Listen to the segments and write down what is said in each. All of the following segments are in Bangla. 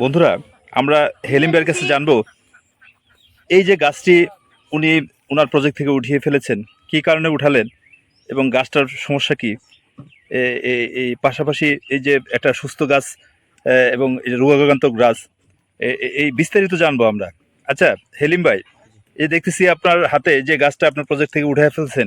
বন্ধুরা আমরা হেলিমবের কাছে জানব এই যে গাছটি উনি ওনার প্রজেক্ট থেকে উঠিয়ে ফেলেছেন কি কারণে উঠালেন এবং গাছটার সমস্যা কি? এই পাশাপাশি এই যে একটা সুস্থ গাছ এবং এই যে রোগাক্রান্ত গাছ এই বিস্তারিত জানব আমরা। আচ্ছা হেলিম ভাই এই দেখতেছি আপনার হাতে যে গাছটা আপনার প্রজেক্ট থেকে উঠে ফেলছেন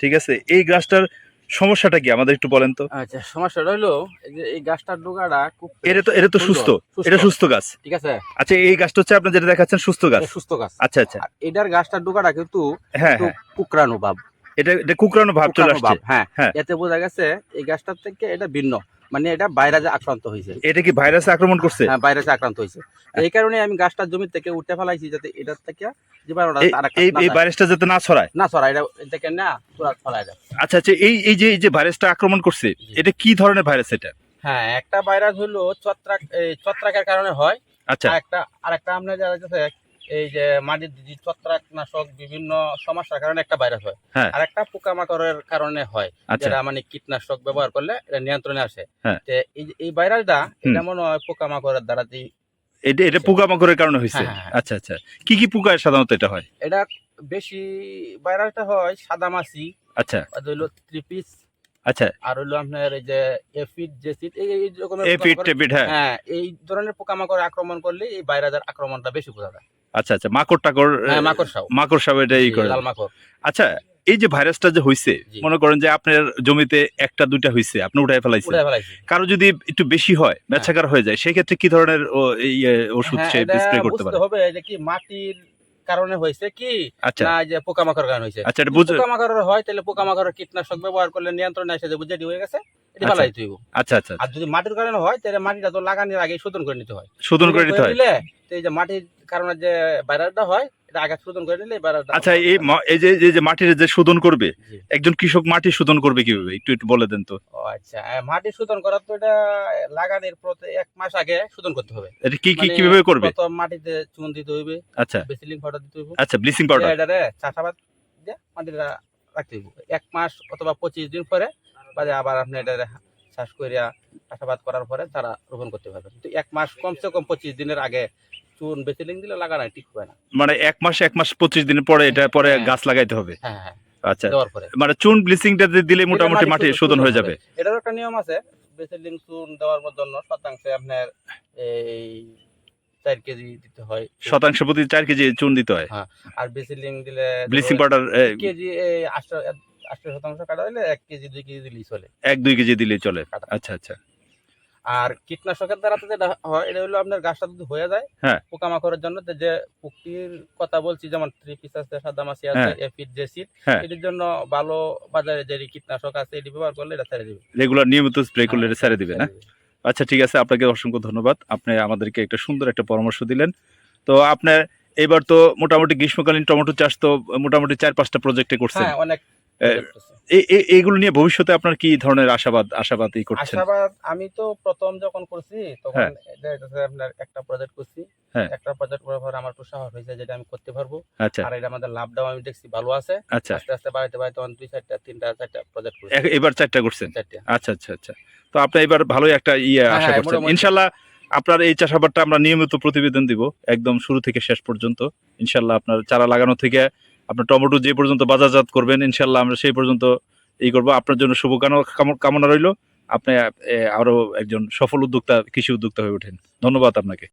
ঠিক আছে? এই গাছটার সমস্যাটা কি? আমাদের একটু বলেন তো। আচ্ছা সমস্যাটা হলো এই যে এই গাছটার ডোগাটা খুব এটা তো এটা তো সুস্থ। এটা সুস্থ গাছ? ঠিক আছে। আচ্ছা এই গাছটা হচ্ছে আপনার যেটা দেখাচ্ছেন সুস্থ গাছ? সুস্থ গাছ। আচ্ছা আচ্ছা। এটার গাছটার ডোগাটা কিন্তু হ্যাঁ হ্যাঁ। কুকরানো ভাব এটা এটা কুকরানো ভাব চলে আসছে। হ্যাঁ। হ্যাঁ। এতে বোঝা গেছে এই গাছটার থেকে এটা ভিন্ন। মানে এটা ভাইরাসে আক্রান্ত হয়েছে। এটা কি ভাইরাসে আক্রমণ করছে? হ্যাঁ ভাইরাসে আক্রান্ত হয়েছে। এই কারণে আমি গাছটা জমি থেকে উঠে ফেলাইছি যাতে এটার থেকে এই- ভাইরাসটা যাতে না ছড়ায়? না এটা থেকে না আচ্ছা আচ্ছা এই এই যে এই যে ভাইরাসটা আক্রমণ করছে এটা কি ধরনের ভাইরাস এটা? হ্যাঁ একটা ভাইরাস হলো ছত্রাক ছত্রাকের কারণে হয়। আচ্ছা। আর একটা আরেকটা আপনার যারা এই যে মাটির ছত্রাকনাশক বিভিন্ন সমস্যার কারণে একটা ভাইরাস হয়। হ্যাঁ। আর একটা পোকামাকড়ের কারণে হয় আচ্ছা। যেটা মানে কীটনাশক ব্যবহার করলে এটা নিয়ন্ত্রণে আসে। হ্যাঁ। এই ভাইরাসটা। এটা মনে হয় পোকামাকড়ের দ্বারাতেই এটা এটা পোকামাকড়ের কারণে হয়েছে? হ্যাঁ। আচ্ছা আচ্ছা। কি কি পোকায় সাধারণত এটা হয়? এটা বেশি ভাইরাসটা হয় সাদামাছি আচ্ছা। আর হইল ত্রিপিস আচ্ছা। আর হইল আপনার এই যে এফিড জেসিড এই এই রকমের এ পিট হ্যাঁ। হ্যাঁ এই ধরনের পোকামাকড় আক্রমণ করলে এই ভাইরাসের আক্রমণটা বেশি বোঝা যায়। আচ্ছা আচ্ছা মাকড় টাকড় হ্যাঁ মাকড় সাপ। এটা ই করে আচ্ছা এই যে ভাইরাসটা যে হয়েছে মনে করেন যে আপনার জমিতে একটা দুইটা হয়েছে আপনি উঠাই ফেলাইছে। কারও যদি একটু বেশি হয় বেচাকার হয়ে যায় সেক্ষেত্রে কি ধরনের এই ওষুধ হ্যাঁ, সে স্প্রে করতে পারে? হবে যে কি মাটির কারণে হয়েছে কি? আচ্ছা। না এই যে পোকামাকড় কারণে হয়েছে। আচ্ছা পোকামাকড়ের হয় তাহলে পোকামাকড়ের কীটনাশক ব্যবহার করলে নিয়ন্ত্রণ আসে যে বুঝে হয়ে গেছে এটা আচ্ছা। ফেলাই তুইব। আচ্ছা আচ্ছা আর যদি মাটির কারণে হয় তাহলে মাটিটা তো লাগানোর আগে শোধন করে নিতে হয়। শোধন করে নিতে হয়। এই যে মাটির কারণে যে ভাইরাসটা হয় এটা আগে শোধন করে নিলে ভাইরাসটা আচ্ছা এই এই যে এই যে মাটির যে শোধন করবে একজন কৃষক মাটি শোধন করবে কীভাবে? একটু একটু বলে দেন তো। আচ্ছা মাটি শোধন করার তো এটা লাগানোর প্রতি এক মাস আগে শোধন করতে হবে। এটা কি কি মানে কীভাবে করবে? প্রথম মাটিতে চুন দিতে হইবে আচ্ছা। বেসিলিং পাউডার দিতে হইবে। আচ্ছা ব্লিচিং পাউডার এটারে চাষাবাদ দিয়ে মাটিটা রাখতে হইব। এক মাস অথবা পঁচিশ দিন পরে বাদে আবার আপনি এটা চাষ করিয়া চাষাবাদ করার পরে তারা রোপণ করতে পারবেন। কিন্তু এক মাস কমসে কম পঁচিশ দিনের আগে চুন বেসিলিং দিলে লাগানো ঠিক হয় না। মানে এক মাস এক মাস পঁচিশ দিনের পরে এটা পরে হ্যাঁ। গাছ লাগাইতে হবে। হ্যাঁ হ্যাঁ। আচ্ছা। দেওয়ার পরে। মানে চুন ব্লিচিংটা দিলে মোটামুটি মাটি শোধন হয়ে যাবে। এটারও একটা নিয়ম আছে বেসিলিং চুন দেওয়ার জন্য শতাংশে আপনার এই চার কেজি দিতে হয়। শতাংশ প্রতি চার কেজি চুন দিতে হয়। আর বেসিলিং দিলে ব্লিচিং পাউডার কেজি এই আটশো আটশো শতাংশ কাটা হলে এক কেজি দুই কেজি দিলেই চলে। এক দুই কেজি দিলেই চলে। আচ্ছা আচ্ছা। আর কীটনাশকের দ্বারা যেটা হয় এটা হলো আপনার গাছটা যদি হয়ে যায় হ্যাঁ। পোকামাকড়ের জন্য যে পুক্তির কথা বলছি যেমন থ্রিপিস আছে সাদামাছি আছে হ্যাঁ। এফিড জেসিড হ্যাঁ। এটির জন্য ভালো বাজারে যে কীটনাশক আছে এটি ব্যবহার করলে এটা ছেড়ে দিবে রেগুলার নিয়মিত স্প্রে করলে হ্যাঁ, এটা ছেড়ে দিবে না আচ্ছা ঠিক আছে আপনাকে অসংখ্য ধন্যবাদ আপনি আমাদেরকে একটা সুন্দর একটা পরামর্শ দিলেন তো আপনার এবার তো মোটামুটি গ্রীষ্মকালীন টমেটো চাষ তো মোটামুটি চার পাঁচটা প্রজেক্টে করছেন হ্যাঁ অনেক এ, এই- এই- এইগুলো নিয়ে ভবিষ্যতে আপনার কি ধরনের আশাবাদ আশাবাদ করছেন? আশাবাদ আমি তো প্রথম যখন করছি তখন হ্যাঁ। আপনার একটা প্রজেক্ট করছি। হ্যাঁ। একটা প্রজেক্ট করার পর আমার একটু সাহস হয়েছে যেটা আমি করতে পারব। আচ্ছা। আর এটা আমাদের লাভটাও আমি দেখছি ভালো আছে। আচ্ছা। আস্তে আস্তে বাড়াইতে বাড়াইতে তখন দুই চারটা তিনটা চারটা প্রজেক্ট করছি। এবার চারটা করছেন? চারটা। আচ্ছা আচ্ছা আচ্ছা। তো আপনি এবার ভালোই একটা ইয়ে হ্যাঁ, আশা করছেন। মোটামুটি। ইনশাল্লাহ আপনার এই চাষাবাদটা আমরা নিয়মিত প্রতিবেদন দিব একদম শুরু থেকে শেষ পর্যন্ত। ইনশাল্লাহ আপনার চারা লাগানো থেকে আপনার টমেটো যে পর্যন্ত বাজারজাত করবেন ইনশাল্লাহ আমরা সেই পর্যন্ত এই করব। আপনার জন্য শুভ কামনা- কামনা রইল। আপনি আরও একজন সফল উদ্যোক্তা, কৃষি উদ্যোক্তা হয়ে ওঠেন। ধন্যবাদ আপনাকে।